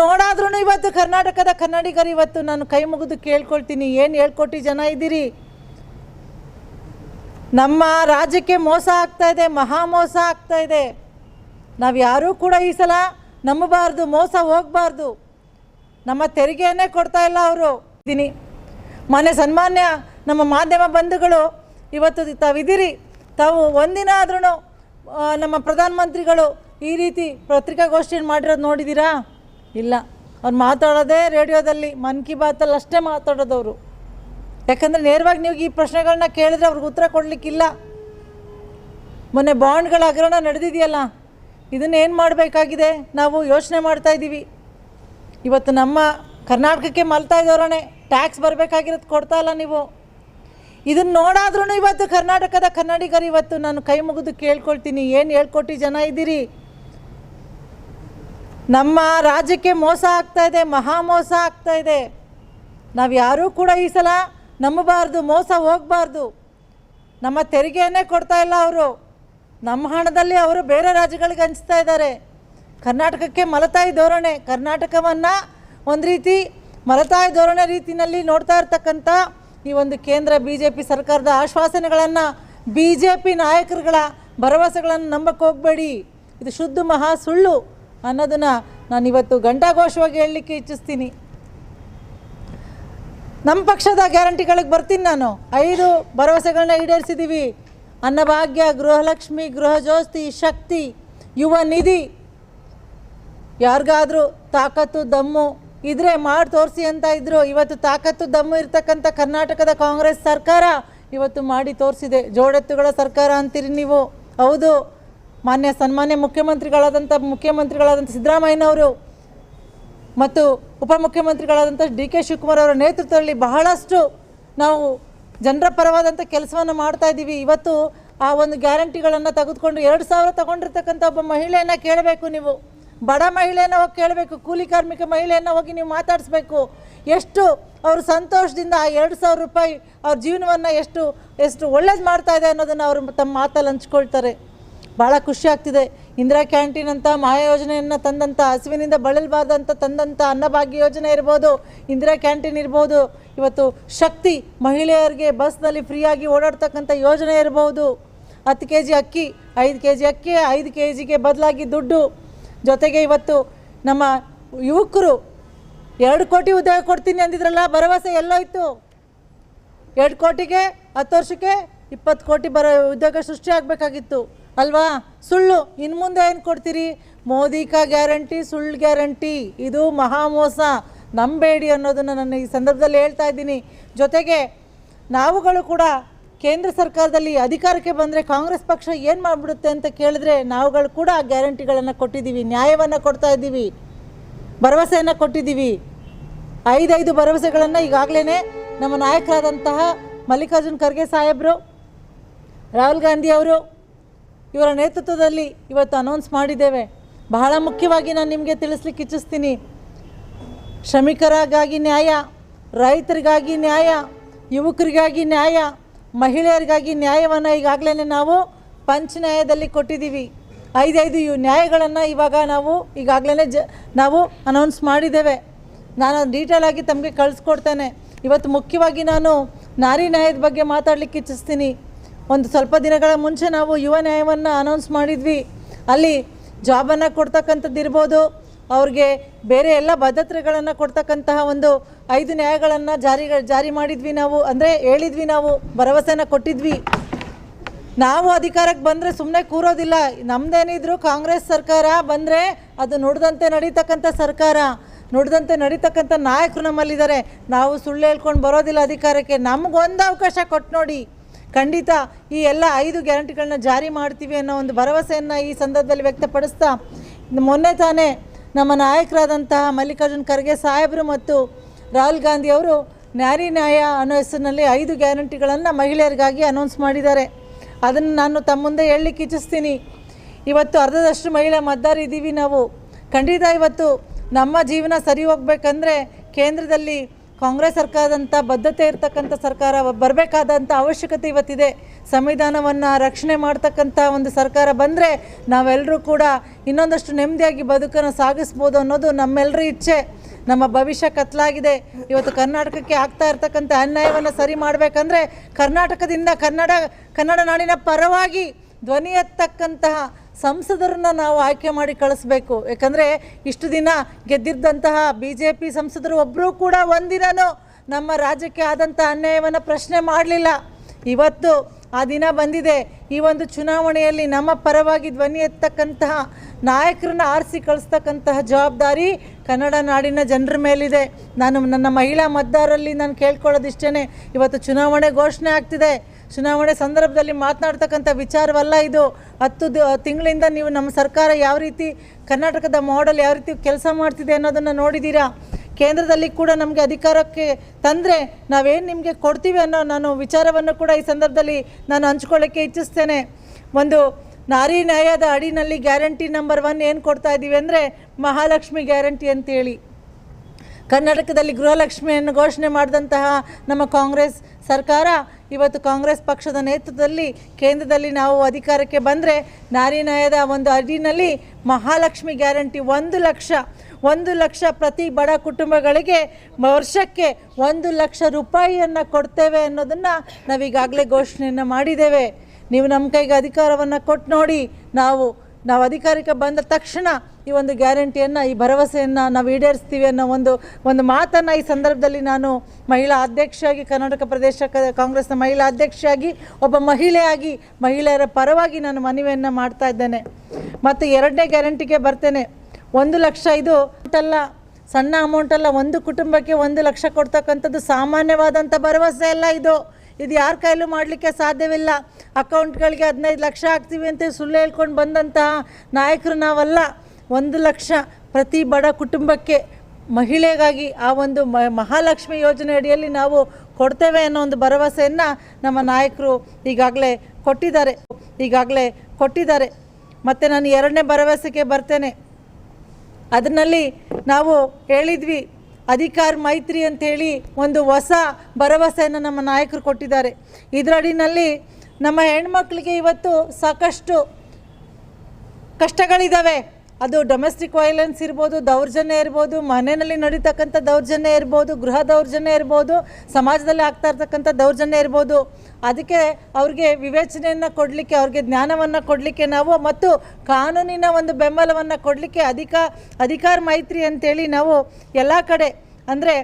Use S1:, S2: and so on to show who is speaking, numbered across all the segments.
S1: ನೋಡಾದ್ರೂ ಇವತ್ತು ಕರ್ನಾಟಕದ ಕನ್ನಡಿಗರು ಇವತ್ತು ನಾನು ಕೈ ಮುಗಿದು ಕೇಳ್ಕೊಳ್ತೀನಿ. ಏನು ಹೇಳ್ಕೊಟ್ಟು ಜನ ಇದ್ದೀರಿ? ನಮ್ಮ ರಾಜ್ಯಕ್ಕೆ ಮೋಸ ಆಗ್ತಾ ಇದೆ, ಮಹಾ ಮೋಸ ಆಗ್ತಾ ಇದೆ. ನಾವು ಯಾರೂ ಕೂಡ ಈ ಸಲ ನಂಬಬಾರ್ದು, ಮೋಸ ಹೋಗಬಾರ್ದು. ನಮ್ಮ ತೆರಿಗೆಯನ್ನೇ ಕೊಡ್ತಾ ಇಲ್ಲ ಅವರು. ಇದ್ದೀನಿ ಮೊನ್ನೆ ಸನ್ಮಾನ್ಯ, ನಮ್ಮ ಮಾಧ್ಯಮ ಬಂಧುಗಳು, ಇವತ್ತು ತಾವಿದ್ದೀರಿ. ತಾವು ಒಂದಿನ ಆದ್ರೂ ನಮ್ಮ ಪ್ರಧಾನಮಂತ್ರಿಗಳು ಈ ರೀತಿ ಪತ್ರಿಕಾಗೋಷ್ಠಿಯನ್ನು ಮಾಡಿರೋದು ನೋಡಿದ್ದೀರಾ? ಇಲ್ಲ. ಅವ್ರು ಮಾತಾಡೋದೇ ರೇಡಿಯೋದಲ್ಲಿ ಮನ್ ಕಿ ಬಾತಲ್ಲಿ ಅಷ್ಟೇ ಮಾತಾಡೋದವರು. ಯಾಕಂದರೆ ನೇರವಾಗಿ ನೀವು ಈ ಪ್ರಶ್ನೆಗಳನ್ನ ಕೇಳಿದ್ರೆ ಅವ್ರಿಗೆ ಉತ್ತರ ಕೊಡಲಿಕ್ಕಿಲ್ಲ. ಮೊನ್ನೆ ಬಾಂಡ್ಗಳ ಹಗರಣ ನಡೆದಿದೆಯಲ್ಲ ಇದನ್ನೇನು ಮಾಡಬೇಕಾಗಿದೆ? ನಾವು ಯೋಚನೆ ಮಾಡ್ತಾ ಇದ್ದೀವಿ. ಇವತ್ತು ನಮ್ಮ ಕರ್ನಾಟಕಕ್ಕೆ ಮಲ್ತಾ ಇದ್ದವರೇ ಟ್ಯಾಕ್ಸ್ ಬರಬೇಕಾಗಿರೋದು ಕೊಡ್ತಾ ಇಲ್ಲ ನೀವು. ಇದನ್ನು ನೋಡಾದ್ರೂ ಇವತ್ತು ಕರ್ನಾಟಕದ ಕನ್ನಡಿಗರು ಇವತ್ತು ನಾನು ಕೈ ಮುಗಿದು ಕೇಳ್ಕೊಳ್ತೀನಿ. ಏನು ಹೇಳ್ಕೊಟ್ಟು ಜನ ಇದ್ದೀರಿ? ನಮ್ಮ ರಾಜ್ಯಕ್ಕೆ ಮೋಸ ಆಗ್ತಾ ಇದೆ, ಮಹಾ ಮೋಸ ಆಗ್ತಾ ಇದೆ. ನಾವು ಯಾರೂ ಕೂಡ ಈ ಸಲ ನಂಬಬಾರ್ದು, ಮೋಸ ಹೋಗಬಾರ್ದು. ನಮ್ಮ ತೆರಿಗೆಯನ್ನೇ ಕೊಡ್ತಾ ಇಲ್ಲ ಅವರು. ನಮ್ಮ ಹಣದಲ್ಲಿ ಅವರು ಬೇರೆ ರಾಜ್ಯಗಳಿಗೆ ಹಂಚ್ತಾ ಇದ್ದಾರೆ. ಕರ್ನಾಟಕಕ್ಕೆ ಮಲತಾಯಿ ಧೋರಣೆ, ಕರ್ನಾಟಕವನ್ನು ಒಂದು ರೀತಿ ಮಲತಾಯಿ ಧೋರಣೆ ರೀತಿಯಲ್ಲಿ ನೋಡ್ತಾ ಇರ್ತಕ್ಕಂಥ ಈ ಒಂದು ಕೇಂದ್ರ ಬಿ ಜೆ ಪಿ ಸರ್ಕಾರದ ಆಶ್ವಾಸನೆಗಳನ್ನು ಬಿ ಜೆ ಪಿ ನಾಯಕರುಗಳ ಭರವಸೆಗಳನ್ನು ನಂಬಕ್ಕೆ ಹೋಗಬೇಡಿ. ಇದು ಶುದ್ಧ ಮಹಾ ಸುಳ್ಳು. ಅನ್ನೋದನ್ನು ನಾನು ಇವತ್ತು ಘಂಟಾಘೋಷವಾಗಿ ಹೇಳಲಿಕ್ಕೆ ಇಚ್ಛಿಸ್ತೀನಿ. ನಮ್ಮ ಪಕ್ಷದ ಗ್ಯಾರಂಟಿಗಳಿಗೆ ಬರ್ತೀನಿ ನಾನು. ಐದು ಭರವಸೆಗಳನ್ನ ಈಡೇರಿಸಿದ್ದೀವಿ ಅನ್ನಭಾಗ್ಯ, ಗೃಹಲಕ್ಷ್ಮಿ, ಗೃಹಜ್ಯೋತಿ, ಶಕ್ತಿ, ಯುವ ನಿಧಿ. ಯಾರಿಗಾದರೂ ತಾಕತ್ತು, ದಮ್ಮು ಇದ್ರೆ ಮಾಡಿ ತೋರಿಸಿ ಅಂತ ಇದ್ದರು ಇವತ್ತು ತಾಕತ್ತು, ದಮ್ಮು ಇರ್ತಕ್ಕಂಥ ಕರ್ನಾಟಕದ ಕಾಂಗ್ರೆಸ್ ಸರ್ಕಾರ ಇವತ್ತು ಮಾಡಿ ತೋರಿಸಿದೆ. ಜೋಡೆತ್ತುಗಳ ಸರ್ಕಾರ ಅಂತೀರಿ ನೀವು. ಹೌದು. ಮಾನ್ಯ ಸನ್ಮಾನ್ಯ ಮುಖ್ಯಮಂತ್ರಿಗಳಾದಂಥ ಮುಖ್ಯಮಂತ್ರಿಗಳಾದಂಥ ಸಿದ್ದರಾಮಯ್ಯನವರು ಮತ್ತು ಉಪಮುಖ್ಯಮಂತ್ರಿಗಳಾದಂಥ ಡಿ ಕೆ ಶಿವಕುಮಾರ್ ಅವರ ನೇತೃತ್ವದಲ್ಲಿ ಬಹಳಷ್ಟು ನಾವು ಜನರ ಪರವಾದಂಥ ಕೆಲಸವನ್ನು ಮಾಡ್ತಾ ಇದ್ದೀವಿ. ಇವತ್ತು ಆ ಒಂದು ಗ್ಯಾರಂಟಿಗಳನ್ನು ತೆಗೆದುಕೊಂಡು ಎರಡು ಸಾವಿರ ತಗೊಂಡಿರ್ತಕ್ಕಂಥ ಒಬ್ಬ ಮಹಿಳೆಯನ್ನು ಕೇಳಬೇಕು ನೀವು. ಬಡ ಮಹಿಳೆಯನ್ನು ಹೋಗಿ ಕೇಳಬೇಕು. ಕೂಲಿ ಕಾರ್ಮಿಕ ಮಹಿಳೆಯನ್ನು ಹೋಗಿ ನೀವು ಮಾತಾಡಿಸ್ಬೇಕು. ಎಷ್ಟು ಅವರು ಸಂತೋಷದಿಂದ ಆ ಎರಡು ಸಾವಿರ ರೂಪಾಯಿ ಅವ್ರ ಜೀವನವನ್ನು ಎಷ್ಟು ಎಷ್ಟು ಒಳ್ಳೇದು ಮಾಡ್ತಾ ಇದೆ ಅನ್ನೋದನ್ನು ಅವರು ತಮ್ಮ ಮಾತಲ್ಲಿ ಹಂಚ್ಕೊಳ್ತಾರೆ. ಭಾಳ ಖುಷಿ ಆಗ್ತಿದೆ. ಇಂದಿರಾ ಕ್ಯಾಂಟೀನ್ ಅಂತ ಮಾಯ ಯೋಜನೆಯನ್ನು ತಂದಂಥ ಹಸುವಿನಿಂದ ಬಳಲಬಾರ್ದಂತ ತಂದಂಥ ಅನ್ನಭಾಗ್ಯ ಯೋಜನೆ ಇರ್ಬೋದು, ಇಂದಿರಾ ಕ್ಯಾಂಟೀನ್ ಇರ್ಬೋದು, ಇವತ್ತು ಶಕ್ತಿ ಮಹಿಳೆಯರಿಗೆ ಬಸ್ನಲ್ಲಿ ಫ್ರೀಯಾಗಿ ಓಡಾಡ್ತಕ್ಕಂಥ ಯೋಜನೆ ಇರ್ಬೋದು. ಹತ್ತು ಕೆ ಜಿ ಅಕ್ಕಿ, ಐದು ಕೆ ಜಿ ಅಕ್ಕಿ, ಐದು ಕೆ ಜಿಗೆ ಬದಲಾಗಿ ದುಡ್ಡು. ಜೊತೆಗೆ ಇವತ್ತು ನಮ್ಮ ಯುವಕರು ಎರಡು ಕೋಟಿ ಉದ್ಯೋಗ ಕೊಡ್ತೀನಿ ಅಂದಿದ್ರಲ್ಲ, ಭರವಸೆ ಎಲ್ಲೋಯ್ತು ಎರಡು ಕೋಟಿಗೆ, ಹತ್ತು ವರ್ಷಕ್ಕೆ ಇಪ್ಪತ್ತು ಕೋಟಿ ಬರೋ ಉದ್ಯೋಗ ಸೃಷ್ಟಿ ಆಗಬೇಕಾಗಿತ್ತು. ಅಲ್ವಾ? ಸುಳ್ಳು. ಇನ್ನು ಮುಂದೆ ಏನು ಕೊಡ್ತೀರಿ? ಮೋದಿ ಕಾ ಗ್ಯಾರಂಟಿ, ಸುಳ್ಳು ಗ್ಯಾರಂಟಿ. ಇದು ಮಹಾ ಮೋಸ. ನಂಬೇಡಿ ಅನ್ನೋದನ್ನು ನಾನು ಈ ಸಂದರ್ಭದಲ್ಲಿ ಹೇಳ್ತಾ ಇದ್ದೀನಿ. ಜೊತೆಗೆ ನಾವುಗಳು ಕೂಡ ಕೇಂದ್ರ ಸರ್ಕಾರದಲ್ಲಿ ಅಧಿಕಾರಕ್ಕೆ ಬಂದರೆ ಕಾಂಗ್ರೆಸ್ ಪಕ್ಷ ಏನು ಮಾಡಿಬಿಡುತ್ತೆ ಅಂತ ಕೇಳಿದ್ರೆ ನಾವುಗಳು ಕೂಡ ಆ ಗ್ಯಾರಂಟಿಗಳನ್ನು ಕೊಟ್ಟಿದ್ದೀವಿ. ನ್ಯಾಯವನ್ನು ಕೊಡ್ತಾ ಇದ್ದೀವಿ. ಭರವಸೆಯನ್ನು ಕೊಟ್ಟಿದ್ದೀವಿ. ಐದೈದು ಭರವಸೆಗಳನ್ನು ಈಗಾಗಲೇ ನಮ್ಮ ನಾಯಕರಾದಂತಹ ಮಲ್ಲಿಕಾರ್ಜುನ್ ಖರ್ಗೆ ಸಾಹೇಬರು, ರಾಹುಲ್ ಗಾಂಧಿ ಅವರು ಇವರ ನೇತೃತ್ವದಲ್ಲಿ ಇವತ್ತು ಅನೌನ್ಸ್ ಮಾಡಿದ್ದೇವೆ. ಬಹಳ ಮುಖ್ಯವಾಗಿ ನಾನು ನಿಮಗೆ ತಿಳಿಸ್ಲಿಕ್ಕೆ ಇಚ್ಛಿಸ್ತೀನಿ. ಶ್ರಮಿಕರಿಗಾಗಿ ನ್ಯಾಯ, ರೈತರಿಗಾಗಿ ನ್ಯಾಯ, ಯುವಕರಿಗಾಗಿ ನ್ಯಾಯ, ಮಹಿಳೆಯರಿಗಾಗಿ ನ್ಯಾಯವನ್ನು ಈಗಾಗಲೇ ನಾವು ಪಂಚ ನ್ಯಾಯದಲ್ಲಿ ಕೊಟ್ಟಿದ್ದೀವಿ. ಐದೈದು ಇವು ನ್ಯಾಯಗಳನ್ನು ಇವಾಗ ನಾವು ಈಗಾಗಲೇ ಜ ನಾವು ಅನೌನ್ಸ್ ಮಾಡಿದ್ದೇವೆ. ನಾನು ಡೀಟೇಲ್ ಆಗಿ ತಮಗೆ ಕಳಿಸ್ಕೊಡ್ತೇನೆ. ಇವತ್ತು ಮುಖ್ಯವಾಗಿ ನಾನು ನಾರಿ ನ್ಯಾಯದ ಬಗ್ಗೆ ಮಾತಾಡಲಿಕ್ಕೆ ಇಚ್ಛಿಸ್ತೀನಿ. ಒಂದು ಸ್ವಲ್ಪ ದಿನಗಳ ಮುಂಚೆ ನಾವು ಯುವ ನ್ಯಾಯವನ್ನು ಅನೌನ್ಸ್ ಮಾಡಿದ್ವಿ. ಅಲ್ಲಿ ಜಾಬನ್ನು ಕೊಡ್ತಕ್ಕಂಥದ್ದು ಇರ್ಬೋದು, ಅವ್ರಿಗೆ ಬೇರೆ ಎಲ್ಲ ಭದ್ರತೆಗಳನ್ನು ಕೊಡ್ತಕ್ಕಂತಹ ಒಂದು ಐದು ನ್ಯಾಯಗಳನ್ನು ಜಾರಿ ಜಾರಿ ಮಾಡಿದ್ವಿ ನಾವು. ಅಂದರೆ ಹೇಳಿದ್ವಿ ನಾವು, ಭರವಸೆನ ಕೊಟ್ಟಿದ್ವಿ. ನಾವು ಅಧಿಕಾರಕ್ಕೆ ಬಂದರೆ ಸುಮ್ಮನೆ ಕೂರೋದಿಲ್ಲ. ನಮ್ದೇನಿದ್ರು ಕಾಂಗ್ರೆಸ್ ಸರ್ಕಾರ ಬಂದರೆ ಅದು ನುಡಿದಂತೆ ನಡೀತಕ್ಕಂಥ ಸರ್ಕಾರ, ನುಡಿದಂತೆ ನಡೀತಕ್ಕಂಥ ನಾಯಕರು ನಮ್ಮಲ್ಲಿದ್ದಾರೆ. ನಾವು ಸುಳ್ಳು ಹೇಳ್ಕೊಂಡು ಬರೋದಿಲ್ಲ ಅಧಿಕಾರಕ್ಕೆ. ನಮಗೊಂದು ಅವಕಾಶ ಕೊಟ್ಟು ನೋಡಿ. ಖಂಡಿತ ಈ ಎಲ್ಲ ಐದು ಗ್ಯಾರಂಟಿಗಳನ್ನ ಜಾರಿ ಮಾಡ್ತೀವಿ ಅನ್ನೋ ಒಂದು ಭರವಸೆಯನ್ನು ಈ ಸಂದರ್ಭದಲ್ಲಿ ವ್ಯಕ್ತಪಡಿಸ್ತಾ, ಮೊನ್ನೆ ತಾನೇ ನಮ್ಮ ನಾಯಕರಾದಂತಹ ಮಲ್ಲಿಕಾರ್ಜುನ್ ಖರ್ಗೆ ಸಾಹೇಬರು ಮತ್ತು ರಾಹುಲ್ ಗಾಂಧಿ ಅವರು ನ್ಯಾರಿ ನ್ಯಾಯ ಅನ್ನೋ ಹೆಸರಿನಲ್ಲಿ ಐದು ಗ್ಯಾರಂಟಿಗಳನ್ನು ಮಹಿಳೆಯರಿಗಾಗಿ ಅನೌನ್ಸ್ ಮಾಡಿದ್ದಾರೆ. ಅದನ್ನು ನಾನು ತಮ್ಮ ಮುಂದೆ ಹೇಳಲಿಕ್ಕೆ ಇಚ್ಛಿಸ್ತೀನಿ. ಇವತ್ತು ಅರ್ಧದಷ್ಟು ಮಹಿಳೆ ಮತದಾರ ಇದ್ದೀವಿ ನಾವು. ಖಂಡಿತ ಇವತ್ತು ನಮ್ಮ ಜೀವನ ಸರಿ ಹೋಗ್ಬೇಕಂದ್ರೆ ಕೇಂದ್ರದಲ್ಲಿ ಕಾಂಗ್ರೆಸ್ ಸರ್ಕಾರದಂಥ ಬದ್ಧತೆ ಇರತಕ್ಕಂಥ ಸರ್ಕಾರ ಬರಬೇಕಾದಂಥ ಅವಶ್ಯಕತೆ ಇವತ್ತಿದೆ. ಸಂವಿಧಾನವನ್ನು ರಕ್ಷಣೆ ಮಾಡ್ತಕ್ಕಂಥ ಒಂದು ಸರ್ಕಾರ ಬಂದರೆ ನಾವೆಲ್ಲರೂ ಕೂಡ ಇನ್ನೊಂದಷ್ಟು ನೆಮ್ಮದಿಯಾಗಿ ಬದುಕನ್ನು ಸಾಗಿಸ್ಬೋದು ಅನ್ನೋದು ನಮ್ಮೆಲ್ಲರ ಇಚ್ಛೆ. ನಮ್ಮ ಭವಿಷ್ಯ ಕತ್ಲಾಗಿದೆ. ಇವತ್ತು ಕರ್ನಾಟಕಕ್ಕೆ ಆಗ್ತಾ ಇರ್ತಕ್ಕಂಥ ಅನ್ಯಾಯವನ್ನು ಸರಿ ಮಾಡಬೇಕಂದ್ರೆ ಕರ್ನಾಟಕದಿಂದ ಕನ್ನಡ ಕನ್ನಡ ನಾಡಿನ ಪರವಾಗಿ ಧ್ವನಿ ಎತ್ತಕ್ಕಂತಹ ಸಂಸದರನ್ನ ನಾವು ಆಯ್ಕೆ ಮಾಡಿ ಕಳಿಸ್ಬೇಕು. ಯಾಕಂದರೆ ಇಷ್ಟು ದಿನ ಗೆದ್ದಿದ್ದಂತಹ ಬಿ ಜೆ ಪಿ ಸಂಸದರು ಒಬ್ಬರೂ ಕೂಡ ಒಂದಿನೂ ನಮ್ಮ ರಾಜ್ಯಕ್ಕೆ ಆದಂಥ ಅನ್ಯಾಯವನ್ನು ಪ್ರಶ್ನೆ ಮಾಡಲಿಲ್ಲ. ಇವತ್ತು ಆ ದಿನ ಬಂದಿದೆ. ಈ ಒಂದು ಚುನಾವಣೆಯಲ್ಲಿ ನಮ್ಮ ಪರವಾಗಿ ಧ್ವನಿ ಎತ್ತಕ್ಕಂತಹ ನಾಯಕರನ್ನ ಆರಿಸಿ ಕಳಿಸ್ತಕ್ಕಂತಹ ಜವಾಬ್ದಾರಿ ಕನ್ನಡ ನಾಡಿನ ಜನರ ಮೇಲಿದೆ. ನಾನು ನನ್ನ ಮಹಿಳಾ ಮತದಾರರಲ್ಲಿ ನಾನು ಕೇಳ್ಕೊಳ್ಳೋದಿಷ್ಟೇ ಇವತ್ತು ಚುನಾವಣೆ ಘೋಷಣೆ ಆಗ್ತಿದೆ. ಚುನಾವಣೆ ಸಂದರ್ಭದಲ್ಲಿ ಮಾತನಾಡ್ತಕ್ಕಂಥ ವಿಚಾರವಲ್ಲ ಇದು. ಹತ್ತು ತಿಂಗಳಿಂದ ನೀವು ನಮ್ಮ ಸರ್ಕಾರ ಯಾವ ರೀತಿ ಕರ್ನಾಟಕದ ಮಾಡೆಲ್ ಯಾವ ರೀತಿ ಕೆಲಸ ಮಾಡ್ತಿದೆ ಅನ್ನೋದನ್ನು ನೋಡಿದ್ದೀರಾ ಕೇಂದ್ರದಲ್ಲಿ ಕೂಡ ನಮಗೆ ಅಧಿಕಾರಕ್ಕೆ ತಂದರೆ ನಾವೇನು ನಿಮಗೆ ಕೊಡ್ತೀವಿ ಅನ್ನೋ ನಾನು ವಿಚಾರವನ್ನು ಕೂಡ ಈ ಸಂದರ್ಭದಲ್ಲಿ ನಾನು ಹಂಚ್ಕೊಳ್ಳೋಕ್ಕೆ ಇಚ್ಛಿಸ್ತೇನೆ. ಒಂದು ನಾರಿ ನ್ಯಾಯದ ಅಡಿನಲ್ಲಿ ಗ್ಯಾರಂಟಿ ನಂಬರ್ ಒನ್ ಏನು ಕೊಡ್ತಾ ಇದ್ದೀವಿ ಅಂದರೆ ಮಹಾಲಕ್ಷ್ಮಿ ಗ್ಯಾರಂಟಿ ಅಂತೇಳಿ. ಕರ್ನಾಟಕದಲ್ಲಿ ಗೃಹಲಕ್ಷ್ಮಿಯನ್ನು ಘೋಷಣೆ ಮಾಡಿದಂತಹ ನಮ್ಮ ಕಾಂಗ್ರೆಸ್ ಸರ್ಕಾರ, ಇವತ್ತು ಕಾಂಗ್ರೆಸ್ ಪಕ್ಷದ ನೇತೃತ್ವದಲ್ಲಿ ಕೇಂದ್ರದಲ್ಲಿ ನಾವು ಅಧಿಕಾರಕ್ಕೆ ಬಂದರೆ ನಾರಿ ನ್ಯಾಯದ ಒಂದು ಅಡಿನಲ್ಲಿ ಮಹಾಲಕ್ಷ್ಮಿ ಗ್ಯಾರಂಟಿ ಒಂದು ಲಕ್ಷ ಒಂದು ಲಕ್ಷ ಪ್ರತಿ ಬಡ ಕುಟುಂಬಗಳಿಗೆ ವರ್ಷಕ್ಕೆ ಒಂದು ಲಕ್ಷ ರೂಪಾಯಿಯನ್ನು ಕೊಡ್ತೇವೆ ಅನ್ನೋದನ್ನು ನಾವೀಗಾಗಲೇ ಘೋಷಣೆಯನ್ನು ಮಾಡಿದ್ದೇವೆ. ನೀವು ನಮ್ಮ ಕೈಗೆ ಅಧಿಕಾರವನ್ನು ಕೊಟ್ಟು ನೋಡಿ, ನಾವು ನಾವು ಅಧಿಕಾರಕ್ಕೆ ಬಂದ ತಕ್ಷಣ ಈ ಒಂದು ಗ್ಯಾರಂಟಿಯನ್ನು, ಈ ಭರವಸೆಯನ್ನು ನಾವು ಈಡೇರಿಸ್ತೀವಿ ಅನ್ನೋ ಒಂದು ಒಂದು ಮಾತನ್ನು ಈ ಸಂದರ್ಭದಲ್ಲಿ ನಾನು ಮಹಿಳಾ ಅಧ್ಯಕ್ಷೆಯಾಗಿ, ಕರ್ನಾಟಕ ಪ್ರದೇಶ ಕಾಂಗ್ರೆಸ್ನ ಮಹಿಳಾ ಅಧ್ಯಕ್ಷೆಯಾಗಿ, ಒಬ್ಬ ಮಹಿಳೆಯಾಗಿ, ಮಹಿಳೆಯರ ಪರವಾಗಿ ನಾನು ಮನವಿಯನ್ನು ಮಾಡ್ತಾ ಇದ್ದೇನೆ. ಮತ್ತು ಎರಡನೇ ಗ್ಯಾರಂಟಿಗೆ ಬರ್ತೇನೆ. ಒಂದು ಲಕ್ಷ ಇದು ಅಲ್ಲ, ಸಣ್ಣ ಅಮೌಂಟಲ್ಲ ಒಂದು ಕುಟುಂಬಕ್ಕೆ ಒಂದು ಲಕ್ಷ ಕೊಡ್ತಕ್ಕಂಥದ್ದು ಸಾಮಾನ್ಯವಾದಂಥ ಭರವಸೆ ಅಲ್ಲ ಇದು. ಇದು ಯಾರ ಕೈಲೂ ಮಾಡಲಿಕ್ಕೆ ಸಾಧ್ಯವಿಲ್ಲ. ಅಕೌಂಟ್ಗಳಿಗೆ ಹದಿನೈದು ಲಕ್ಷ ಹಾಕ್ತೀವಿ ಅಂತ ಸುಳ್ಳು ಹೇಳ್ಕೊಂಡು ಬಂದಂತಹ ನಾಯಕರು ನಾವಲ್ಲ. ಒಂದು ಲಕ್ಷ ಪ್ರತಿ ಬಡ ಕುಟುಂಬಕ್ಕೆ ಮಹಿಳೆಗಾಗಿ ಆ ಒಂದು ಮಹಾಲಕ್ಷ್ಮಿ ಯೋಜನೆ ಅಡಿಯಲ್ಲಿ ನಾವು ಕೊಡ್ತೇವೆ ಅನ್ನೋ ಒಂದು ಭರವಸೆಯನ್ನು ನಮ್ಮ ನಾಯಕರು ಈಗಾಗಲೇ ಕೊಟ್ಟಿದ್ದಾರೆ. ಈಗಾಗಲೇ ಕೊಟ್ಟಿದ್ದಾರೆ. ಮತ್ತು ನಾನು ಎರಡನೇ ಭರವಸೆಗೆ ಬರ್ತೇನೆ. ಅದರಲ್ಲಿ ನಾವು ಹೇಳಿದ್ವಿ ಅಧಿಕಾರ ಮೈತ್ರಿ ಅಂಥೇಳಿ ಒಂದು ಹೊಸ ಭರವಸೆಯನ್ನು ನಮ್ಮ ನಾಯಕರು ಕೊಟ್ಟಿದ್ದಾರೆ. ಇದರಡಿನಲ್ಲಿ ನಮ್ಮ ಹೆಣ್ಮಕ್ಳಿಗೆ ಇವತ್ತು ಸಾಕಷ್ಟು ಕಷ್ಟಗಳಿದ್ದಾವೆ ಅದು ಡೊಮೆಸ್ಟಿಕ್ ವೈಲೆನ್ಸ್ ಇರ್ಬೋದು, ದೌರ್ಜನ್ಯ ಇರ್ಬೋದು, ಮನೆಯಲ್ಲಿ ನಡೀತಕ್ಕಂಥ ದೌರ್ಜನ್ಯ ಇರ್ಬೋದು, ಗೃಹ ದೌರ್ಜನ್ಯ ಇರ್ಬೋದು, ಸಮಾಜದಲ್ಲಿ ಆಗ್ತಾ ಇರ್ತಕ್ಕಂಥ ದೌರ್ಜನ್ಯ ಇರ್ಬೋದು. ಅದಕ್ಕೆ ಅವ್ರಿಗೆ ವಿವೇಚನೆಯನ್ನು ಕೊಡಲಿಕ್ಕೆ, ಅವ್ರಿಗೆ ಜ್ಞಾನವನ್ನು ಕೊಡಲಿಕ್ಕೆ ನಾವು ಮತ್ತು ಕಾನೂನಿನ ಒಂದು ಬೆಂಬಲವನ್ನು ಕೊಡಲಿಕ್ಕೆ ಅಧಿಕ, ಅಧಿಕಾರ ಮೈತ್ರಿ ಅಂತೇಳಿ ನಾವು ಎಲ್ಲ ಕಡೆ ಅಂದರೆ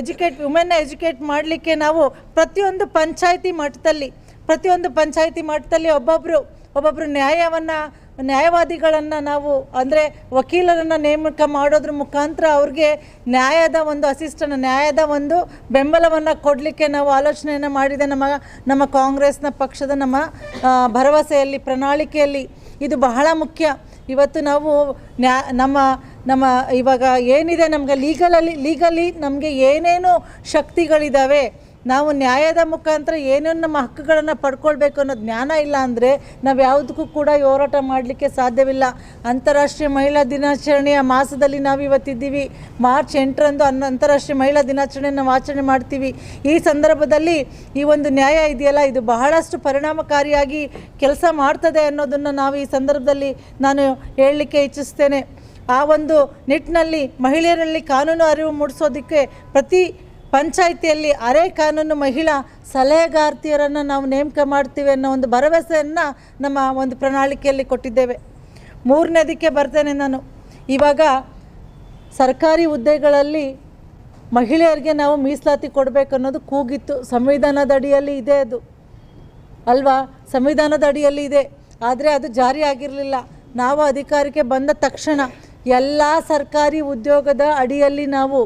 S1: ಎಜುಕೇಟ್ ವುಮೆನ್ನ ಎಜುಕೇಟ್ ಮಾಡಲಿಕ್ಕೆ ನಾವು ಪ್ರತಿಯೊಂದು ಪಂಚಾಯಿತಿ ಮಟ್ಟದಲ್ಲಿ, ಪ್ರತಿಯೊಂದು ಪಂಚಾಯಿತಿ ಮಟ್ಟದಲ್ಲಿ ಒಬ್ಬೊಬ್ಬರು ಒಬ್ಬೊಬ್ಬರು ನ್ಯಾಯವನ್ನು ನ್ಯಾಯವಾದಿಗಳನ್ನು ನಾವು, ಅಂದರೆ ವಕೀಲರನ್ನು ನೇಮಕ ಮಾಡೋದ್ರ ಮುಖಾಂತರ ಅವ್ರಿಗೆ ನ್ಯಾಯದ ಒಂದು ಅಸಿಸ್ಟನ್ನು ನ್ಯಾಯದ ಒಂದು ಬೆಂಬಲವನ್ನು ಕೊಡಲಿಕ್ಕೆ ನಾವು ಆಲೋಚನೆಯನ್ನು ಮಾಡಿದೆ ನಮ್ಮ ನಮ್ಮ ಕಾಂಗ್ರೆಸ್ನ ಪಕ್ಷದ ನಮ್ಮ ಭರವಸೆಯಲ್ಲಿ, ಪ್ರಣಾಳಿಕೆಯಲ್ಲಿ ಇದು ಬಹಳ ಮುಖ್ಯ. ಇವತ್ತು ನಾವು ನ್ಯಾ, ನಮ್ಮ ನಮ್ಮ ಇವಾಗ ಏನಿದೆ ನಮಗೆ ಲೀಗಲಲ್ಲಿ ಲೀಗಲಿ ನಮಗೆ ಏನೇನು ಶಕ್ತಿಗಳಿದ್ದಾವೆ ನಾವು ನ್ಯಾಯದ ಮುಖಾಂತರ ಏನೇನು ನಮ್ಮ ಹಕ್ಕುಗಳನ್ನು ಪಡ್ಕೊಳ್ಬೇಕು ಅನ್ನೋ ಜ್ಞಾನ ಇಲ್ಲ ಅಂದರೆ ನಾವು ಯಾವುದಕ್ಕೂ ಕೂಡ ಹೋರಾಟ ಮಾಡಲಿಕ್ಕೆ ಸಾಧ್ಯವಿಲ್ಲ. ಅಂತಾರಾಷ್ಟ್ರೀಯ ಮಹಿಳಾ ದಿನಾಚರಣೆಯ ಮಾಸದಲ್ಲಿ ನಾವು ಇವತ್ತಿದ್ದೀವಿ. ಮಾರ್ಚ್ ಎಂಟರಂದು ಅನ್ನ ಅಂತಾರಾಷ್ಟ್ರೀಯ ಮಹಿಳಾ ದಿನಾಚರಣೆ ನಾವು ಆಚರಣೆ ಮಾಡ್ತೀವಿ. ಈ ಸಂದರ್ಭದಲ್ಲಿ ಈ ಒಂದು ನ್ಯಾಯ ಇದೆಯಲ್ಲ, ಇದು ಬಹಳಷ್ಟು ಪರಿಣಾಮಕಾರಿಯಾಗಿ ಕೆಲಸ ಮಾಡ್ತದೆ ಅನ್ನೋದನ್ನು ನಾವು ಈ ಸಂದರ್ಭದಲ್ಲಿ ನಾನು ಹೇಳಲಿಕ್ಕೆ ಇಚ್ಛಿಸ್ತೇನೆ. ಆ ಒಂದು ನಿಟ್ಟಿನಲ್ಲಿ ಮಹಿಳೆಯರಲ್ಲಿ ಕಾನೂನು ಅರಿವು ಮೂಡಿಸೋದಕ್ಕೆ ಪ್ರತಿ ಪಂಚಾಯಿತಿಯಲ್ಲಿ ಅರೆ ಕಾನೂನು ಮಹಿಳಾ ಸಲಹೆಗಾರ್ತಿಯರನ್ನು ನಾವು ನೇಮಕ ಮಾಡ್ತೀವಿ ಅನ್ನೋ ಒಂದು ಭರವಸೆಯನ್ನು ನಮ್ಮ ಒಂದು ಪ್ರಣಾಳಿಕೆಯಲ್ಲಿ ಕೊಟ್ಟಿದ್ದೇವೆ. ಮೂರನೇದಕ್ಕೆ ಬರ್ತೇನೆ ನಾನು. ಇವಾಗ ಸರ್ಕಾರಿ ಹುದ್ದೆಗಳಲ್ಲಿ ಮಹಿಳೆಯರಿಗೆ ನಾವು ಮೀಸಲಾತಿ ಕೊಡಬೇಕು ಅನ್ನೋದು ಕೂಗಿತ್ತು. ಸಂವಿಧಾನದ ಅಡಿಯಲ್ಲಿ ಇದೆ ಅದು. ಅಲ್ವಾ? ಸಂವಿಧಾನದ ಅಡಿಯಲ್ಲಿ ಇದೆ. ಆದರೆ ಅದು ಜಾರಿ ಆಗಿರಲಿಲ್ಲ. ನಾವು ಅಧಿಕಾರಕ್ಕೆ ಬಂದ ತಕ್ಷಣ ಎಲ್ಲ ಸರ್ಕಾರಿ ಉದ್ಯೋಗದ ಅಡಿಯಲ್ಲಿ ನಾವು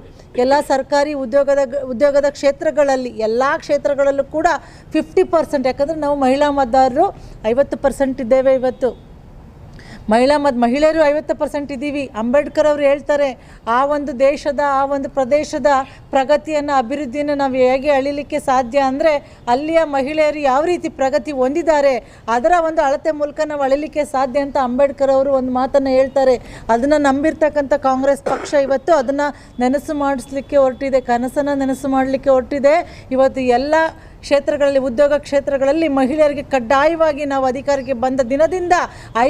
S1: ಎಲ್ಲ ಸರ್ಕಾರಿ ಉದ್ಯೋಗದ ಉದ್ಯೋಗದ ಕ್ಷೇತ್ರಗಳಲ್ಲಿ ಎಲ್ಲ ಕ್ಷೇತ್ರಗಳಲ್ಲೂ ಕೂಡ ಫಿಫ್ಟಿ ಪರ್ಸೆಂಟ್ ಯಾಕಂದರೆ ನಾವು ಮಹಿಳಾ ಮತದಾರರು ಐವತ್ತು ಪರ್ಸೆಂಟ್ ಇದ್ದೇವೆ ಇವತ್ತು. ಮಹಿಳಾ ಮತ್ತು ಮಹಿಳೆಯರು ಐವತ್ತು ಪರ್ಸೆಂಟ್ ಇದ್ದೀವಿ. ಅಂಬೇಡ್ಕರ್ ಅವರು ಹೇಳ್ತಾರೆ, ಆ ಒಂದು ದೇಶದ, ಆ ಒಂದು ಪ್ರದೇಶದ ಪ್ರಗತಿಯನ್ನು, ಅಭಿವೃದ್ಧಿಯನ್ನು ನಾವು ಹೇಗೆ ಅಳಿಲಿಕ್ಕೆ ಸಾಧ್ಯ ಅಂದರೆ, ಅಲ್ಲಿಯ ಮಹಿಳೆಯರು ಯಾವ ರೀತಿ ಪ್ರಗತಿ ಹೊಂದಿದ್ದಾರೆ, ಅದರ ಒಂದು ಅಳತೆ ಮೂಲಕ ನಾವು ಅಳಿಲಿಕ್ಕೆ ಸಾಧ್ಯ ಅಂತ ಅಂಬೇಡ್ಕರ್ ಅವರು ಒಂದು ಮಾತನ್ನು ಹೇಳ್ತಾರೆ. ಅದನ್ನು ನಂಬಿರ್ತಕ್ಕಂಥ ಕಾಂಗ್ರೆಸ್ ಪಕ್ಷ ಇವತ್ತು ಅದನ್ನು ನೆನಸು ಮಾಡಿಸ್ಲಿಕ್ಕೆ ಹೊರಟಿದೆ, ಕನಸನ್ನು ನೆನಸು ಮಾಡಲಿಕ್ಕೆ ಹೊರಟಿದೆ. ಇವತ್ತು ಎಲ್ಲ ಕ್ಷೇತ್ರಗಳಲ್ಲಿ, ಉದ್ಯೋಗ ಕ್ಷೇತ್ರಗಳಲ್ಲಿ ಮಹಿಳೆಯರಿಗೆ ಕಡ್ಡಾಯವಾಗಿ ನಾವು ಅಧಿಕಾರಕ್ಕೆ ಬಂದ ದಿನದಿಂದ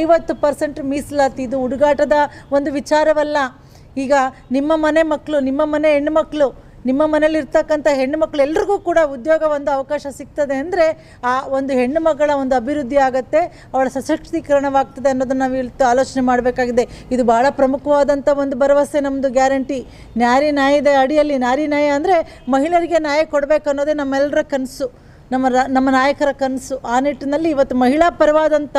S1: ಐವತ್ತು ಪರ್ಸೆಂಟ್ ಮೀಸಲಾತಿ. ಇದು ಹುಡುಗಾಟದ ಒಂದು ವಿಚಾರವಲ್ಲ. ಈಗ ನಿಮ್ಮ ಮನೆ ಮಕ್ಕಳು, ನಿಮ್ಮ ಮನೆ ಹೆಣ್ಣುಮಕ್ಕಳು ನಿಮ್ಮ ಮನೇಲಿ ಇರ್ತಕ್ಕಂಥ ಹೆಣ್ಣು ಮಕ್ಕಳು ಕೂಡ ಉದ್ಯೋಗ ಒಂದು ಅವಕಾಶ ಸಿಗ್ತದೆ ಅಂದರೆ ಆ ಒಂದು ಹೆಣ್ಣು ಮಗಳ ಒಂದು ಅಭಿವೃದ್ಧಿ ಆಗುತ್ತೆ, ಅವಳ ಸಶಕ್ತೀಕರಣವಾಗ್ತದೆ ಅನ್ನೋದನ್ನು ನಾವು ಇಲ್ಲಿ ಆಲೋಚನೆ ಮಾಡಬೇಕಾಗಿದೆ. ಇದು ಭಾಳ ಪ್ರಮುಖವಾದಂಥ ಒಂದು ಭರವಸೆ ನಮ್ಮದು ಗ್ಯಾರಂಟಿ. ನ್ಯಾರಿ ನ್ಯಾಯದ ಅಡಿಯಲ್ಲಿ ನಾರಿ ನ್ಯಾಯ ಅಂದರೆ ಮಹಿಳೆಯರಿಗೆ ನ್ಯಾಯ ಕೊಡಬೇಕು ಅನ್ನೋದೇ ನಮ್ಮೆಲ್ಲರ ಕನಸು. ನಮ್ಮ ನಮ್ಮ ನಾಯಕರ ಕನಸು. ಆ ನಿಟ್ಟಿನಲ್ಲಿ ಇವತ್ತು ಮಹಿಳಾ ಪರವಾದಂಥ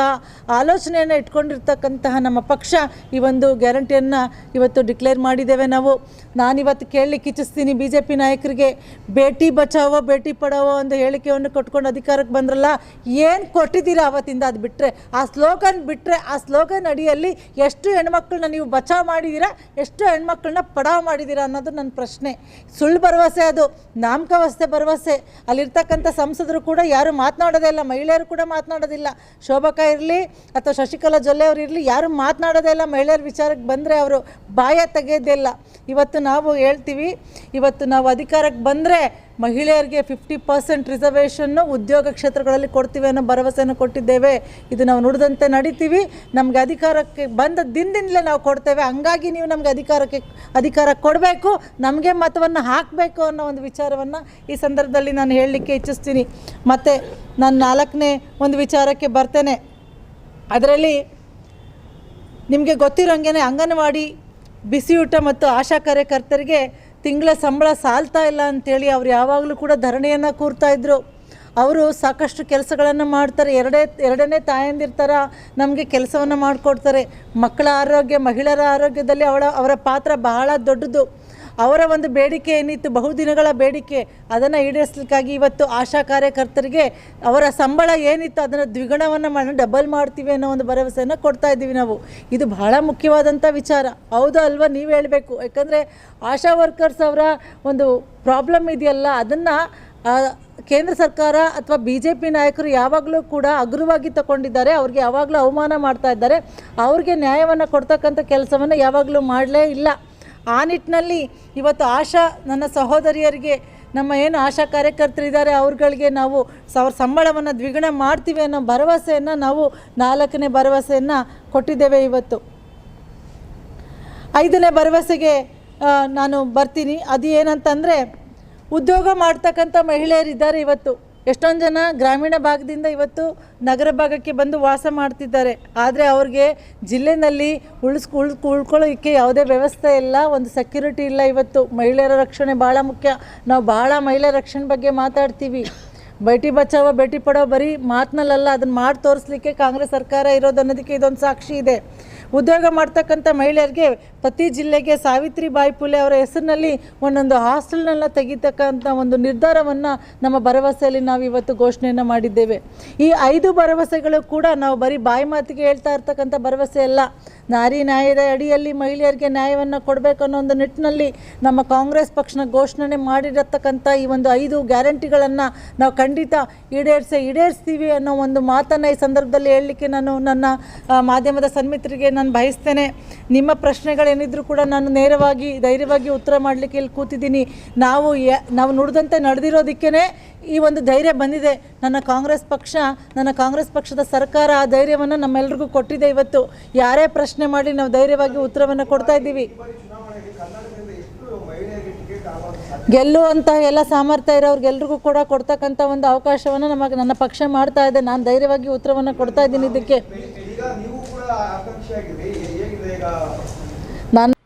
S1: ಆಲೋಚನೆಯನ್ನು ಇಟ್ಕೊಂಡಿರ್ತಕ್ಕಂತಹ ನಮ್ಮ ಪಕ್ಷ ಈ ಒಂದು ಗ್ಯಾರಂಟಿಯನ್ನು ಇವತ್ತು ಡಿಕ್ಲೇರ್ ಮಾಡಿದ್ದೇವೆ ನಾವು. ನಾನಿವತ್ತು ಕೇಳಲಿಕ್ಕೆ ಇಚ್ಛಿಸ್ತೀನಿ ಬಿ ಜೆ ಪಿ ನಾಯಕರಿಗೆ ಭೇಟಿ ಬಚಾವೋ ಭೇಟಿ ಪಡಾವೋ ಒಂದು ಹೇಳಿಕೆಯನ್ನು ಕೊಟ್ಕೊಂಡು ಅಧಿಕಾರಕ್ಕೆ ಬಂದ್ರಲ್ಲ, ಏನು ಕೊಟ್ಟಿದ್ದೀರಾ ಅವತ್ತಿಂದ ಅದು ಬಿಟ್ಟರೆ ಆ ಸ್ಲೋಗನ್ ಬಿಟ್ಟರೆ ಆ ಸ್ಲೋಗನ್ ಅಡಿಯಲ್ಲಿ ಎಷ್ಟು ಹೆಣ್ಮಕ್ಳನ್ನ ನೀವು ಬಚಾವ್ ಮಾಡಿದ್ದೀರಾ ಎಷ್ಟು ಹೆಣ್ಮಕ್ಳನ್ನ ಪಡಾವ್ ಮಾಡಿದ್ದೀರಾ ಅನ್ನೋದು ನನ್ನ ಪ್ರಶ್ನೆ. ಸುಳ್ಳು ಭರವಸೆ ಅದು ನಾಮಕಾವಸ್ಥೆ ಭರವಸೆ. ಅಲ್ಲಿರ್ತಕ್ಕಂಥ ಸಂಸದರು ಕೂಡ ಯಾರು ಮಾತನಾಡೋದೇ ಇಲ್ಲ, ಮಹಿಳೆಯರು ಕೂಡ ಮಾತನಾಡೋದಿಲ್ಲ. ಶೋಭಕ ಇರಲಿ ಅಥವಾ ಶಶಿಕಲಾ ಜೊಲ್ಲೆ ಅವರು ಇರಲಿ, ಯಾರು ಮಾತನಾಡೋದೇ ಇಲ್ಲ, ಮಹಿಳೆಯರ ವಿಚಾರಕ್ಕೆ ಬಂದರೆ ಅವರು ಬಾಯ ತೆಗೆಯೋದೇ ಇಲ್ಲ. ಇವತ್ತು ನಾವು ಹೇಳ್ತೀವಿ, ಇವತ್ತು ನಾವು ಅಧಿಕಾರಕ್ಕೆ ಬಂದರೆ ಮಹಿಳೆಯರಿಗೆ ಫಿಫ್ಟಿ ಪರ್ಸೆಂಟ್ ರಿಸರ್ವೇಷನ್ನು ಉದ್ಯೋಗ ಕ್ಷೇತ್ರಗಳಲ್ಲಿ ಕೊಡ್ತೀವಿ ಅನ್ನೋ ಭರವಸೆಯನ್ನು ಕೊಟ್ಟಿದ್ದೇವೆ. ಇದು ನಾವು ನುಡಿದಂತೆ ನಡಿತೀವಿ. ನಮಗೆ ಅಧಿಕಾರಕ್ಕೆ ಬಂದ ದಿನದಿಂದಲೇ ನಾವು ಕೊಡ್ತೇವೆ. ಹಂಗಾಗಿ ನೀವು ನಮಗೆ ಅಧಿಕಾರಕ್ಕೆ, ಅಧಿಕಾರ ಕೊಡಬೇಕು. ನಮಗೆ ಮತವನ್ನು ಹಾಕಬೇಕು ಅನ್ನೋ ಒಂದು ವಿಚಾರವನ್ನು ಈ ಸಂದರ್ಭದಲ್ಲಿ ನಾನು ಹೇಳಲಿಕ್ಕೆ ಇಚ್ಛಿಸ್ತೀನಿ. ಮತ್ತು ನಾನು ನಾಲ್ಕನೇ ಒಂದು ವಿಚಾರಕ್ಕೆ ಬರ್ತೇನೆ. ಅದರಲ್ಲಿ ನಿಮಗೆ ಗೊತ್ತಿರೋಂಗೆ ಅಂಗನವಾಡಿ ಬಿಸಿಯೂಟ ಮತ್ತು ಆಶಾ ಕಾರ್ಯಕರ್ತರಿಗೆ ತಿಂಗಳ ಸಂಬಳ ಸಾಲ್ತಾ ಇಲ್ಲ ಅಂಥೇಳಿ ಅವ್ರು ಯಾವಾಗಲೂ ಕೂಡ ಧರಣಿಯನ್ನು ಕೂರ್ತಾ ಇದ್ದರು ಅವರು ಸಾಕಷ್ಟು ಕೆಲಸಗಳನ್ನು ಮಾಡ್ತಾರೆ. ಎರಡೇ, ಎರಡನೇ ತಾಯಂದಿರ್ತಾರ ನಮಗೆ ಕೆಲಸವನ್ನು ಮಾಡಿಕೊಡ್ತಾರೆ. ಮಕ್ಕಳ ಆರೋಗ್ಯ, ಮಹಿಳೆಯರ ಆರೋಗ್ಯದಲ್ಲಿ ಅವಳ, ಅವರ ಪಾತ್ರ ಬಹಳ ದೊಡ್ಡದು. ಅವರ ಒಂದು ಬೇಡಿಕೆ ಏನಿತ್ತು, ಬಹುದಿನಗಳ ಬೇಡಿಕೆ, ಅದನ್ನು ಈಡೇರಿಸಲಿಕ್ಕಾಗಿ ಇವತ್ತು ಆಶಾ ಕಾರ್ಯಕರ್ತರಿಗೆ ಅವರ ಸಂಬಳ ಏನಿತ್ತು, ಅದನ್ನು ದ್ವಿಗುಣವನ್ನು ಮಾಡಿ, ಡಬಲ್ ಮಾಡ್ತೀವಿ ಅನ್ನೋ ಒಂದು ಭರವಸೆಯನ್ನು ಕೊಡ್ತಾ ಇದ್ದೀವಿ ನಾವು. ಇದು ಬಹಳ ಮುಖ್ಯವಾದಂಥ ವಿಚಾರ. ಹೌದು ಅಲ್ವಾ? ನೀವು ಹೇಳಬೇಕು. ಯಾಕಂದರೆ ಆಶಾ ವರ್ಕರ್ಸ್ ಅವರ ಒಂದು ಪ್ರಾಬ್ಲಮ್ ಇದೆಯಲ್ಲ, ಅದನ್ನು ಕೇಂದ್ರ ಸರ್ಕಾರ ಅಥವಾ ಬಿ ಜೆ ಪಿ ನಾಯಕರು ಯಾವಾಗಲೂ ಕೂಡ ಅಗ್ರವಾಗಿ ತಗೊಂಡಿದ್ದಾರೆ. ಅವ್ರಿಗೆ ಯಾವಾಗಲೂ ಅವಮಾನ ಮಾಡ್ತಾ ಇದ್ದಾರೆ. ಅವ್ರಿಗೆ ನ್ಯಾಯವನ್ನು ಕೊಡ್ತಕ್ಕಂಥ ಕೆಲಸವನ್ನು ಯಾವಾಗಲೂ ಮಾಡಲೇ ಇಲ್ಲ. ಆ ನಿಟ್ಟಿನಲ್ಲಿ ಇವತ್ತು ಆಶಾ ನನ್ನ ಸಹೋದರಿಯರಿಗೆ, ನಮ್ಮ ಏನು ಆಶಾ ಕಾರ್ಯಕರ್ತರಿದ್ದಾರೆ ಅವ್ರುಗಳಿಗೆ ನಾವು ಅವ್ರ ಸಂಬಳವನ್ನು ದ್ವಿಗುಣ ಮಾಡ್ತೀವಿ ಅನ್ನೋ ಭರವಸೆಯನ್ನು ನಾವು ನಾಲ್ಕನೇ ಭರವಸೆಯನ್ನು ಕೊಟ್ಟಿದ್ದೇವೆ ಇವತ್ತು. ಐದನೇ ಭರವಸೆಗೆ ನಾನು ಬರ್ತೀನಿ. ಅದು ಏನಂತಂದರೆ ಉದ್ಯೋಗ ಮಾಡ್ತಕ್ಕಂಥ ಮಹಿಳೆಯರಿದ್ದಾರೆ ಇವತ್ತು. ಎಷ್ಟೊಂದು ಜನ ಗ್ರಾಮೀಣ ಭಾಗದಿಂದ ಇವತ್ತು ನಗರ ಭಾಗಕ್ಕೆ ಬಂದು ವಾಸ ಮಾಡ್ತಿದ್ದಾರೆ. ಆದರೆ ಅವ್ರಿಗೆ ಜಿಲ್ಲೆನಲ್ಲಿ ಉಳಿಸ್, ಉಳ್, ಉಳ್ಕೊಳ್ಳೋಕ್ಕೆ ಯಾವುದೇ ವ್ಯವಸ್ಥೆ ಇಲ್ಲ, ಒಂದು ಸೆಕ್ಯೂರಿಟಿ ಇಲ್ಲ ಇವತ್ತು. ಮಹಿಳೆಯರ ರಕ್ಷಣೆ ಭಾಳ ಮುಖ್ಯ. ನಾವು ಭಾಳ ಮಹಿಳೆಯರ ರಕ್ಷಣೆ ಬಗ್ಗೆ ಮಾತಾಡ್ತೀವಿ. ಬೇಟಿ ಬಚಾವೋ, ಬೇಟಿ ಪಡೋ ಬರೀ ಮಾತಿನಲ್ಲ ಅದನ್ನು ಮಾಡಿ ತೋರಿಸ್ಲಿಕ್ಕೆ ಕಾಂಗ್ರೆಸ್ ಸರ್ಕಾರ ಇರೋದು ಅನ್ನೋದಕ್ಕೆ ಇದೊಂದು ಸಾಕ್ಷಿ ಇದೆ. ಉದ್ಯೋಗ ಮಾಡ್ತಕ್ಕಂಥ ಮಹಿಳೆಯರಿಗೆ ಪ್ರತಿ ಜಿಲ್ಲೆಗೆ ಸಾವಿತ್ರಿಬಾಯಿ ಪುಲೆ ಅವರ ಹೆಸರಿನಲ್ಲಿ ಒಂದೊಂದು ಹಾಸ್ಟೆಲ್ನೆಲ್ಲ ತೆಗಿತಕ್ಕಂಥ ಒಂದು ನಿರ್ಧಾರವನ್ನು ನಮ್ಮ ಭರವಸೆಯಲ್ಲಿ ನಾವು ಇವತ್ತು ಘೋಷಣೆಯನ್ನು ಮಾಡಿದ್ದೇವೆ. ಈ ಐದು ಭರವಸೆಗಳು ಕೂಡ ನಾವು ಬರೀ ಬಾಯಿ ಮಾತಿಗೆ ಹೇಳ್ತಾ ಇರ್ತಕ್ಕಂಥ ಭರವಸೆ ಅಲ್ಲ. ನಾರಿ ನ್ಯಾಯದ ಅಡಿಯಲ್ಲಿ ಮಹಿಳೆಯರಿಗೆ ನ್ಯಾಯವನ್ನು ಕೊಡಬೇಕು ಅನ್ನೋ ಒಂದು ನಿಟ್ಟಿನಲ್ಲಿ ನಮ್ಮ ಕಾಂಗ್ರೆಸ್ ಪಕ್ಷನ ಘೋಷಣೆ ಮಾಡಿರತಕ್ಕಂಥ ಈ ಒಂದು ಐದು ಗ್ಯಾರಂಟಿಗಳನ್ನು ನಾವು ಖಂಡಿತ ಈಡೇರಿಸೇ, ಈಡೇರಿಸ್ತೀವಿ ಅನ್ನೋ ಒಂದು ಮಾತನ್ನು ಈ ಸಂದರ್ಭದಲ್ಲಿ ಹೇಳಲಿಕ್ಕೆ ನಾನು ನನ್ನ ಮಾಧ್ಯಮದ ಸನ್ಮಿತ್ರಿಗೆ ನಾನು ಬಯಸ್ತೇನೆ. ನಿಮ್ಮ ಪ್ರಶ್ನೆಗಳೇನಿದ್ರು ಕೂಡ ನಾನು ನೇರವಾಗಿ, ಧೈರ್ಯವಾಗಿ ಉತ್ತರ ಮಾಡಲಿಕ್ಕೆ ಇಲ್ಲಿ ಕೂತಿದ್ದೀನಿ. ನಾವು ನಾವು ನುಡಿದಂತೆ ನಡೆದಿರೋದಕ್ಕೇ ಈ ಒಂದು ಧೈರ್ಯ ಬಂದಿದೆ. ನನ್ನ ಕಾಂಗ್ರೆಸ್ ಪಕ್ಷ, ನನ್ನ ಕಾಂಗ್ರೆಸ್ ಪಕ್ಷದ ಸರ್ಕಾರ ಆ ಧೈರ್ಯವನ್ನು ನಮ್ಮೆಲ್ರಿಗೂ ಕೊಟ್ಟಿದೆ ಇವತ್ತು. ಯಾರೇ ಪ್ರಶ್ನೆ ಮಾಡಿ ನಾವು ಧೈರ್ಯವಾಗಿ ಉತ್ತರವನ್ನು ಕೊಡ್ತಾ ಇದ್ದೀವಿ. ಗೆಲ್ಲುವಂಥ ಎಲ್ಲ ಸಾಮರ್ಥ್ಯ ಇರೋರ್ಗೆಲ್ರಿಗೂ ಕೂಡ ಕೊಡ್ತಕ್ಕಂಥ ಒಂದು ಅವಕಾಶವನ್ನು ನಮಗೆ, ನನ್ನ ಪಕ್ಷ ಮಾಡ್ತಾ ಇದೆ. ನಾನು ಧೈರ್ಯವಾಗಿ ಉತ್ತರವನ್ನು ಕೊಡ್ತಾ ಇದ್ದೀನಿ ಇದಕ್ಕೆ
S2: ಈಗ ನೀವು ಕೂಡ ಆಕಾಂಕ್ಷಿಯಾಗಿರಿ ಹೇಗಿದೆ ಈಗ
S1: ನಾನು